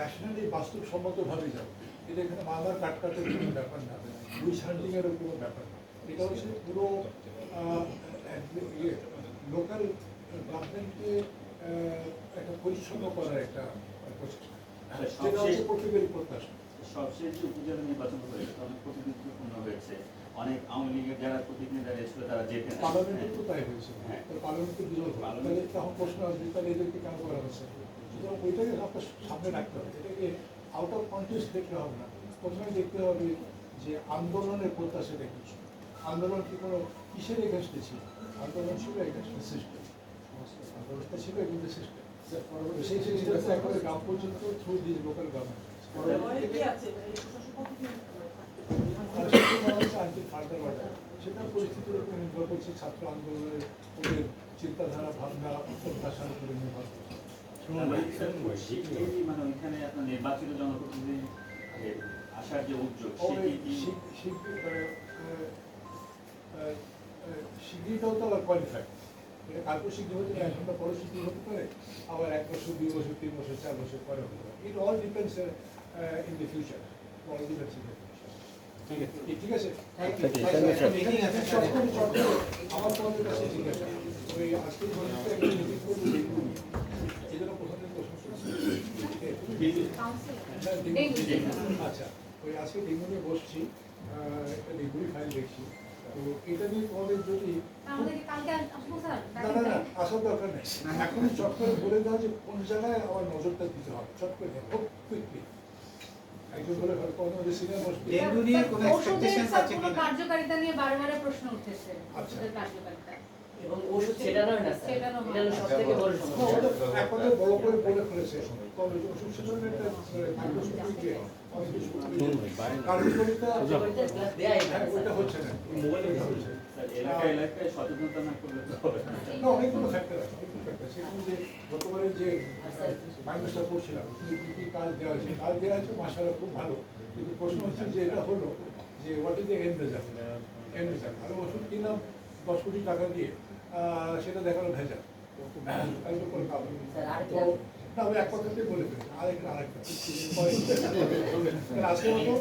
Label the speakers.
Speaker 1: Nationally বাস্তবসম্মতভাবে যাব এটা এখানে মামলার কাটকাটের কোনো ব্যাপার না। উইচ হান্ডিংয়েরও কোনো ব্যাপার না। এটা হচ্ছে পুরো ইয়ে লোকাল গভর্নমেন্টকে একটা পরিচ্ছন্ন করার একটা প্রচেষ্টা। যেটা হচ্ছে প্রত্যেকেরই প্রত্যাশা।
Speaker 2: সবশেষ যে উপজেলা নির্বাচন হয়েছে অনেক প্রতিনিধিত্বপূর্ণ হয়েছে। অনেক আওয়ামী লীগের যারা প্রতিনিধিরা ছিল তারা যেতেন
Speaker 1: পার্লামেন্টে তো তাই হয়েছে।
Speaker 2: হ্যাঁ।
Speaker 1: পার্লামেন্টে বিরোধ হয়। তখন প্রশ্ন আসবে তাহলে এদেরকে কেন করা হচ্ছে সুতরাং ওইটাকে আপনার সামনে রাখতে হবে। এটাকে আউট অফ কন্টেস্ট দেখতে হবে না। প্রথমে দেখতে হবে যে আন্দোলনের প্রত্যাশাটা আন্দোলন কি কোনো কিসের এগেনস্টে ছিল? আন্দোলন ছিল এগেনস্টে সিস্টেম আন্দোলনটা ছিল এগেনস্টে সিস্টেম সেই সিস্টেমটা একেবারে গ্রাম পর্যন্ত থ্রু দিস লোকাল গভর্নমেন্ট সেটা পরিস্থিতির উপর নির্ভর করছে ছাত্র আন্দোলনের ওদের চিন্তাধারা ভাবনা প্রত্যাশার উপরে নির্ভর করছে।
Speaker 2: এই মানে ওইখানে আপনার নির্বাচিত জনপ্রতিনিধি এর আসার যে উদ্যোগ
Speaker 1: শিগগিরিটাও তো আবার কোয়ালিফাই এটা কালকে শিগগির হতে পারে এক ঘণ্টা পরে শিগগির হতে পারে আবার এক বছর দুই বছর তিন বছর চার বছর পরে হতে পারে। It all depends in the future all depends in the আছে ঠিক আছে. এখানে এখন আচ্ছা ওই আজকে ডেঙ্গু নিয়ে বসছি একটা ডেঙ্গুরি ফাইল দেখছি। তো এটা নিয়ে তোমাদের যদি না আসার দরকার নেই। এখনই চট করে বলে দাও যে কোন জায়গায় আমার নজরটা দিতে হবে। চট করে কুইকলি
Speaker 3: ডেঙ্গু নিয়ে কোনো
Speaker 4: ওষুধের
Speaker 3: আছে
Speaker 4: কোনো কার্যকারিতা নিয়ে বারবার প্রশ্ন উঠতেছে
Speaker 1: আচ্ছা।
Speaker 4: ওষুধের কার্যকারিতা।
Speaker 5: এবং ওষুধ ছেটানোর না স্যার।
Speaker 4: ছেটানো হয়।
Speaker 5: এটা হলো সব থেকে বড় সমস্যা।
Speaker 1: ওটা একবারে বড় করে বলে ফেলেছে। তবে ওষুধ সেবনের একটা কার্যকারিতা
Speaker 5: কার্যকারিতা না
Speaker 1: হ্যাঁ, হচ্ছে না। ওইটা হচ্ছে। না।
Speaker 2: এলাকায় সচেতনতা না করলে তো হবে না।
Speaker 1: না অনেকগুলো ফ্যাক্টর আছে। সেখানে যে যে মাইনাসটা করছিলাম কি কি কি কাজ দেওয়া হয়েছে? কাজ দেওয়া হয়েছে মাসালা খুব ভালো। কিন্তু প্রশ্ন হচ্ছে যে এটা হলো যে what is the end result end result আর ওষুধ কিনলাম দশ কোটি টাকা দিয়ে সেটা দেখাল ভেজা একদম করে কাজ হবে।
Speaker 5: স্যার, আরেকটা-
Speaker 1: তো আমি এক কথাতেই বলে ফেলি। আরেকটা আরেকটা। আজকের মতো